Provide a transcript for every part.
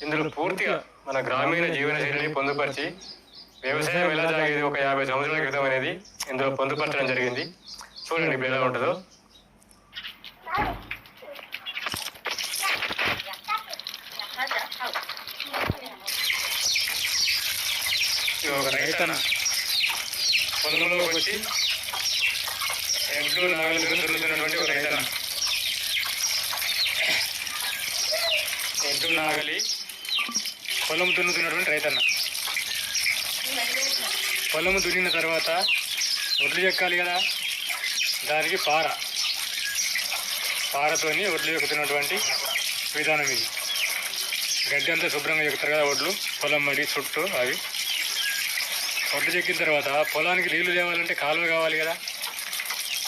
ఇందులో పూర్తిగా మన గ్రామీణ జీవన శైలిని పొందుపరిచి వ్యవసాయం ఎలా సాగేది ఒక యాభై సంవత్సరాల క్రితం అనేది ఇందులో పొందుపరచడం జరిగింది. చూడండి ఇప్పుడు ఎలా ఉంటుందో. ఒక రైతన పొలంలోకి వచ్చి ఎడ్లు నాగలు ఒక రైతన ఎడ్లు నాగలి పొలం దున్నుతున్నటువంటి రైతన్న. పొలం దున్నిన తర్వాత ఒడ్లు చెక్కాలి కదా దానికి పార. పారతోని ఒడ్లు చెక్కుతున్నటువంటి విధానం ఇది. గడ్డి అంతా శుభ్రంగా చెక్కుతారు కదా ఒడ్లు పొలం మడి చుట్టూ అవి. ఒడ్లు చెక్కిన తర్వాత పొలానికి నీళ్ళు తేవాలంటే కాలువ కావాలి కదా.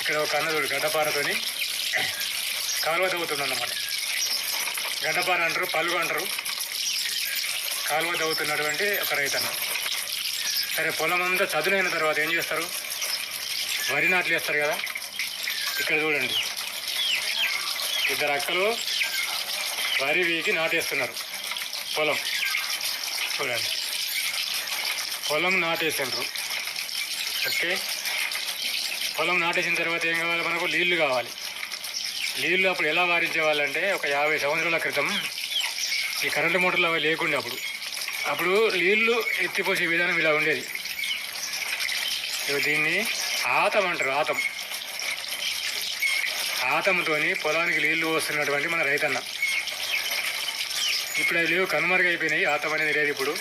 ఇక్కడ ఒక అన్నదుడు గడ్డపారతోని కాలువ తవ్వుతుందన్నమాట గడ్డపార అంటారు పలుగు అంటారు. కాలువ దవ్వుతున్నటువంటి ఒక రైతన్న. సరే పొలం అంతా చదునైన తర్వాత ఏం చేస్తారు? వరి నాట్లు వేస్తారు కదా? ఇక్కడ చూడండి. ఇద్దరు అక్కలు వరి వీకి నాటేస్తున్నారు పొలం. చూడండి. పొలం నాటేసిండ్రు ఓకే? పొలం నాటేసిన తర్వాత ఏం కావాలి మనకు? నీళ్ళు కావాలి. నీళ్ళు అప్పుడు ఎలా వారించే వాళ్ళంటే ఒక యాభై సంవత్సరాల క్రితం ఈ కరెంటు మోటార్లు అవి లేకుండే అప్పుడు అప్పుడు నీళ్ళు ఎత్తిపోసే విధానం ఇలా ఉండేది. దీన్ని ఆతం అంటారు ఆతం. ఆతంతోని పొలానికి నీళ్ళు పోస్తున్నటువంటి మన రైతన్న. ఇప్పుడు అవి లేవు కనుమరుగైపోయినాయి ఆతం అనేది లేదు ఇప్పుడు.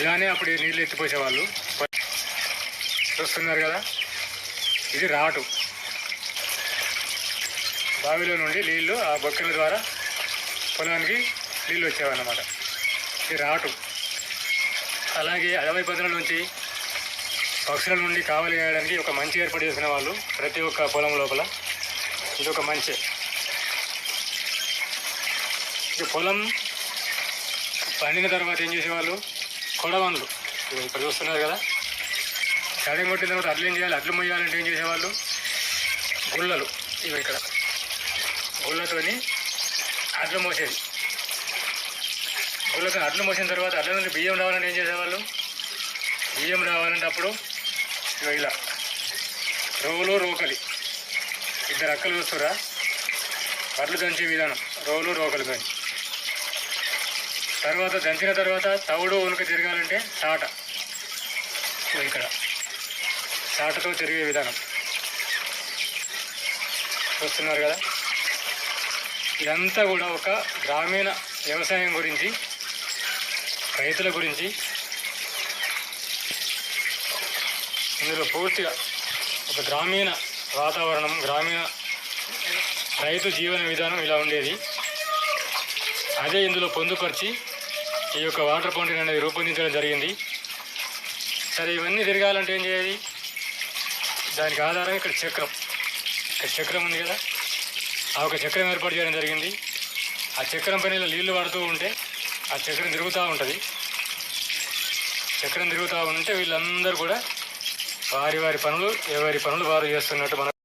ఇలానే అప్పుడు నీళ్ళు ఎత్తిపోసేవాళ్ళు చూస్తున్నారు కదా ఇది రాటు. బావిలో నుండి నీళ్ళు ఆ బొక్కల ద్వారా పొలానికి నీళ్ళు వచ్చేవన్నమాట. రావటం. రాటు అలాగే అడవి పదుల నుంచి పక్షుల నుండి కావలి వేయడానికి ఒక మంచి ఏర్పాటు చేసిన వాళ్ళు ప్రతి ఒక్క పొలం లోపల. ఇది ఒక మంచి. ఇది పొలం పండిన తర్వాత ఏం చేసేవాళ్ళు? కొడవన్లు ఇప్పుడు చూస్తున్నారు కదా. కడియం కొట్టిన తర్వాత అడ్లు ఏం చేయాలి? అడ్లు మొయ్యాలంటే ఏం చేసేవాళ్ళు? గుళ్ళలు. ఇవి ఇక్కడ. గుళ్ళతోని అడ్లు మోసేది. గుళ్ళతో అడ్లు మోసిన తర్వాత అడ్ల నుండి బియ్యం రావాలంటే ఏం చేసేవాళ్ళు? బియ్యం రావాలంటే అప్పుడు ఇలా రోలు రోకలి. ఇద్దరు అక్కలు చూస్తురా వడ్లు దంచే విధానం రోలు రోకలి కానీ తర్వాత దంచిన తర్వాత తవుడు ఉనుక తిరగాలంటే చాట ఇక్కడ. చాటతో తిరిగే విధానం. చూస్తున్నారు కదా? ఇదంతా కూడా ఒక గ్రామీణ వ్యవసాయం గురించి రైతుల గురించి ఇందులో పూర్తిగా ఒక గ్రామీణ వాతావరణం గ్రామీణ రైతు జీవన విధానం ఇలా ఉండేది. అదే ఇందులో పొందుపరిచి ఈ యొక్క వాటర్ ఫౌంటైన్ అనేది రూపొందించడం జరిగింది. సరే ఇవన్నీ తిరగాలంటే ఏం చేయాలి? దానికి ఆధారం ఇక్కడ చక్రం. ఇక్కడ చక్రం ఉంది కదా? ఆ ఒక చక్రం ఏర్పాటు చేయడం జరిగింది. ఆ చక్రం పైన ఇలా నీళ్ళు పడుతూ ఉంటే ఆ చక్రం తిరుగుతూ ఉంటుంది. చక్రం తిరుగుతూ ఉంటే వీళ్ళందరూ కూడా వారి వారి పనులు ఎవరి పనులు వారు చేస్తున్నట్టు మనం